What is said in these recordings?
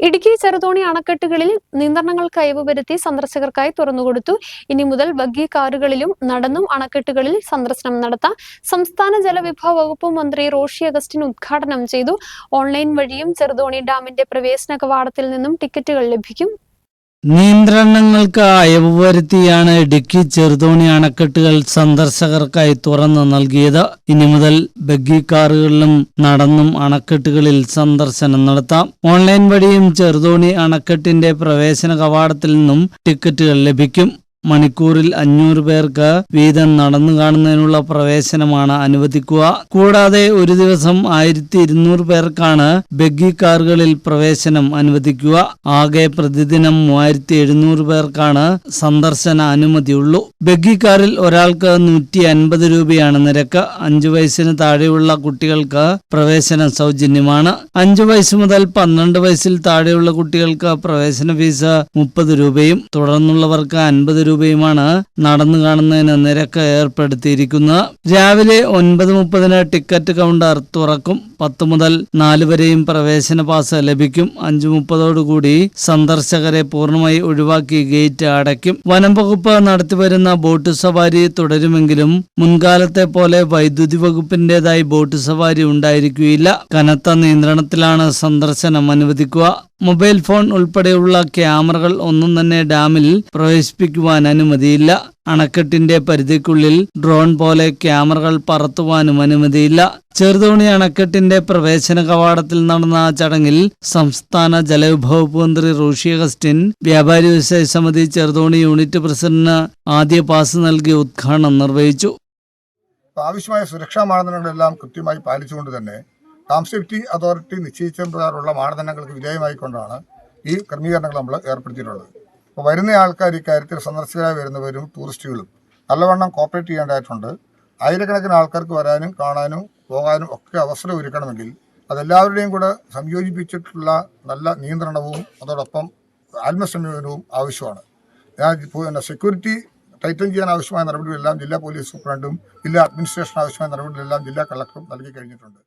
ഇടുക്കി ചെറുതോണി അണക്കെട്ടുകളിൽ നിയന്ത്രണങ്ങൾ അയവ് വരുത്തി സന്ദർശകർക്കായി തുറന്നുകൊടുത്തു ഇനി മുതൽ ബഗ്ഗി കാറുകളിലും നടന്നും അണക്കെട്ടുകളിൽ സന്ദർശനം നടത്താം. സംസ്ഥാന ജലവിഭവ വകുപ്പ് മന്ത്രി റോഷി അഗസ്റ്റിൻ ഉദ്ഘാടനം ചെയ്തു. ഓൺലൈൻ വഴിയും ചെറുതോണി ഡാമിന്റെ പ്രവേശന കവാടത്തിൽ നിന്നും ടിക്കറ്റുകൾ ലഭിക്കും. നിയന്ത്രണങ്ങൾക്ക് അയവ് വരുത്തിയാണ് ഇടുക്കി ചെറുതോണി അണക്കെട്ടുകൾ സന്ദർശകർക്കായി തുറന്നു നൽകിയത്. ഇനി മുതൽ ബഗ്ഗി കാറുകളിലും നടന്നും അണക്കെട്ടുകളിൽ സന്ദർശനം നടത്താം. ഓൺലൈൻ വഴിയും ചെറുതോണി അണക്കെട്ടിന്റെ പ്രവേശന കവാടത്തിൽ നിന്നും ടിക്കറ്റുകൾ ലഭിക്കും. മണിക്കൂറിൽ അഞ്ഞൂറ് പേർക്ക് വീതം നടന്നു കാണുന്നതിനുള്ള പ്രവേശനമാണ് അനുവദിക്കുക. കൂടാതെ ഒരു ദിവസം ആയിരത്തി ഇരുന്നൂറ് പേർക്കാണ് ബഗ്ഗി കാറുകളിൽ പ്രവേശനം അനുവദിക്കുക. ആകെ പ്രതിദിനം മൂവായിരത്തി എഴുന്നൂറ് പേർക്കാണ് സന്ദർശന അനുമതിയുള്ളൂ. ബഗ്ഗി കാറിൽ ഒരാൾക്ക് നൂറ്റി അൻപത് രൂപയാണ് നിരക്ക്. അഞ്ചു വയസ്സിന് താഴെയുള്ള കുട്ടികൾക്ക് പ്രവേശനം സൗജന്യമാണ്. അഞ്ചു വയസ്സ് മുതൽ പന്ത്രണ്ട് വയസ്സിൽ താഴെയുള്ള കുട്ടികൾക്ക് പ്രവേശന ഫീസ് മുപ്പത് രൂപയും തുടർന്നുള്ളവർക്ക് അൻപത് രൂപയുമാണ് നടന്നു കാണുന്നതിന് നിരക്ക് ഏർപ്പെടുത്തിയിരിക്കുന്നത് രാവിലെ ഒൻപത് മുപ്പതിന് ടിക്കറ്റ് കൗണ്ടർ തുറക്കും. പത്ത് മുതൽ നാല് വരെയും പ്രവേശന പാസ് ലഭിക്കും. അഞ്ചു മുപ്പതോടുകൂടി സന്ദർശകരെ പൂർണമായി ഒഴിവാക്കി ഗേറ്റ് അടയ്ക്കും. വനം വകുപ്പ് നടത്തിവരുന്ന ബോട്ട് സവാരി തുടരുമെങ്കിലും മുൻകാലത്തെ പോലെ വൈദ്യുതി വകുപ്പിന്റേതായി ബോട്ട് സവാരി ഉണ്ടായിരിക്കുകയില്ല. കനത്ത നിയന്ത്രണത്തിലാണ് സന്ദർശനം അനുവദിക്കുക. മൊബൈൽ ഫോൺ ഉൾപ്പെടെയുള്ള ക്യാമറകൾ ഒന്നും തന്നെ ഡാമിൽ പ്രവേശിപ്പിക്കുവാൻ അനുമതിയില്ല. അണക്കെട്ടിന്റെ പരിധിക്കുള്ളിൽ ഡ്രോൺ പോലെ ക്യാമറകൾ പറത്തുവാനും അനുമതിയില്ല. ചെറുതോണി അണക്കെട്ടിന്റെ പ്രവേശന കവാടത്തിൽ നടന്ന ചടങ്ങിൽ സംസ്ഥാന ജലവിഭവ മന്ത്രി റോഷി അഗസ്റ്റിൻ വ്യാപാരി വ്യവസായ സമിതി ചെറുതോണി യൂണിറ്റ് പ്രസിഡന്റിന് ആദ്യ പാസ് നൽകി ഉദ്ഘാടനം നിർവഹിച്ചു. ആവശ്യമായ സുരക്ഷാ മാനദണ്ഡങ്ങളെല്ലാം കൃത്യമായി പാലിച്ചുകൊണ്ട് തന്നെ ഡാം സേഫ്റ്റി അതോറിറ്റി നിശ്ചയിച്ച പ്രകാരമുള്ള മാനദണ്ഡങ്ങൾക്ക് വിധേയമായിക്കൊണ്ടാണ് ഈ ക്രമീകരണങ്ങൾ നമ്മൾ ഏർപ്പെടുത്തിയിട്ടുള്ളത്. അപ്പോൾ വരുന്ന ആൾക്കാർ ഇക്കാര്യത്തിൽ സന്ദർശകരായി വരുന്നവരും ടൂറിസ്റ്റുകളും നല്ലവണ്ണം കോപ്പറേറ്റ് ചെയ്യേണ്ടതായിട്ടുണ്ട്. ആയിരക്കണക്കിന് ആൾക്കാർക്ക് വരാനും കാണാനും പോകാനും ഒക്കെ അവസരം ഒരുക്കണമെങ്കിൽ അതെല്ലാവരുടെയും കൂടെ സംയോജിപ്പിച്ചിട്ടുള്ള നല്ല നിയന്ത്രണവും അതോടൊപ്പം ആത്മസംയോജനവും ആവശ്യമാണ്. ഞാൻ സെക്യൂരിറ്റി ടൈറ്റൻ ചെയ്യാൻ ആവശ്യമായ നടപടികളെല്ലാം ജില്ലാ പോലീസ് സൂപ്രണ്ടും ജില്ലാ അഡ്മിനിസ്ട്രേഷൻ ആവശ്യമായ നടപടികളെല്ലാം ജില്ലാ കളക്ടറും നൽകി കഴിഞ്ഞിട്ടുണ്ട്.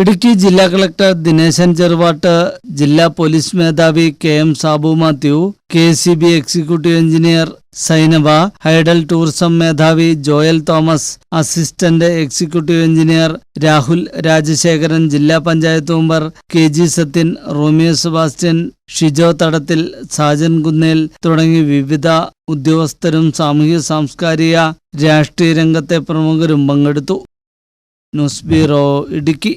ഇടുക്കി ജില്ലാ കളക്ടർ ദിനേശൻ ചെറുവാട്ട് ജില്ലാ പോലീസ് മേധാവി K M Sabu Mathew K C B executive engineer Sainaba hydel tourism മേധാവി Joel Thomas assistant executive engineer Rahul Rajasekharan ജില്ലാ panchayat member K G Sathyan Romeo Sebastian Shijo Thadathil Sajan Kunnel തുടങ്ങി വിവിധ ഉദ്യോഗസ്ഥരും സാമൂഹ്യ സാംസ്കാരിക രാഷ്ട്രീയ രംഗത്തെ പ്രമുഖരും പങ്കെടുത്തു. News bureau Idukki.